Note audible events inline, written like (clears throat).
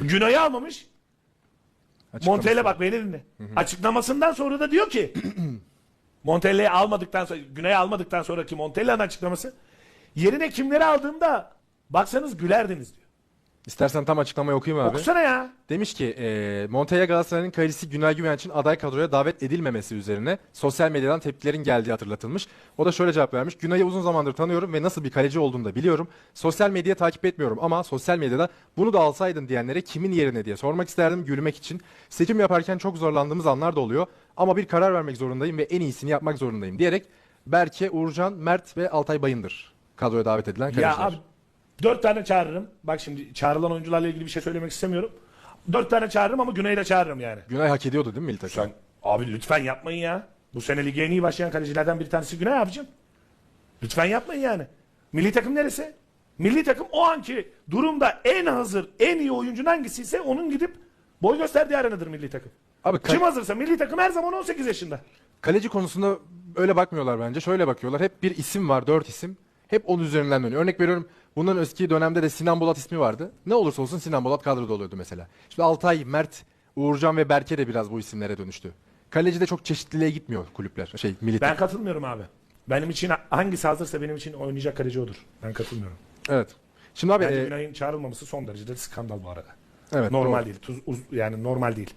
Günay'ı almamış. Montella bak beni dinle. Açıklamasından sonra da diyor ki (clears throat) Montella'yı almadıktan sonra Günay'ı almadıktan sonraki Montella'nın açıklaması yerine kimleri aldığımda baksanız gülerdiniz diyor. İstersen tam açıklamayı okuyayım abi. Okusana ya. Demiş ki e, Montella Galatasaray'ın kalecisi Günay Güvenç'in aday kadroya davet edilmemesi üzerine sosyal medyadan tepkilerin geldiği hatırlatılmış. O da şöyle cevap vermiş. Günay'ı uzun zamandır tanıyorum ve nasıl bir kaleci olduğunu da biliyorum. Sosyal medyayı takip etmiyorum ama sosyal medyada bunu da alsaydın diyenlere kimin yerine diye sormak isterdim gülmek için. Seçim yaparken çok zorlandığımız anlar da oluyor ama bir karar vermek zorundayım ve en iyisini yapmak zorundayım diyerek Berke, Uğurcan, Mert ve Altay Bayındır kadroya davet edilen kaleciler. Ya abi dört tane çağırırım. Bak şimdi çağrılan oyuncularla ilgili bir şey söylemek istemiyorum. Dört tane çağırırım ama Güney'i de çağırırım yani. Günay hak ediyordu değil mi milli takım? Sen abi lütfen yapmayın ya. Bu sene lige en iyi başlayan kalecilerden bir tanesi Güney abicim. Lütfen yapmayın yani. Milli takım neresi? Milli takım o anki durumda en hazır, en iyi oyuncun hangisiyse onun gidip boy gösterdiği arenadır milli takım. Abi kal- Kim hazırsa milli takım her zaman 18 yaşında. Kaleci konusunda öyle bakmıyorlar bence. Şöyle bakıyorlar. Hep bir isim var, dört isim. Hep onun üzerinden dönüyor. Örnek veriyorum. Bundan eski dönemde de Sinan Bolat ismi vardı. Ne olursa olsun Sinan Bolat kadroda oluyordu mesela. Şimdi Altay, Mert, Uğurcan ve Berke de biraz bu isimlere dönüştü. Kaleci de çok çeşitliliğe gitmiyor kulüpler. Şey, milli Ben takım. katılmıyorum abi. Benim için hangisi hazırsa benim için oynayacak kaleci odur. Ben katılmıyorum. Evet. Şimdi abi Bence e, Günay'ın çağrılmaması son derece de skandal bu arada. evet, normal doğru. değil. Tuz, uz- yani normal değil.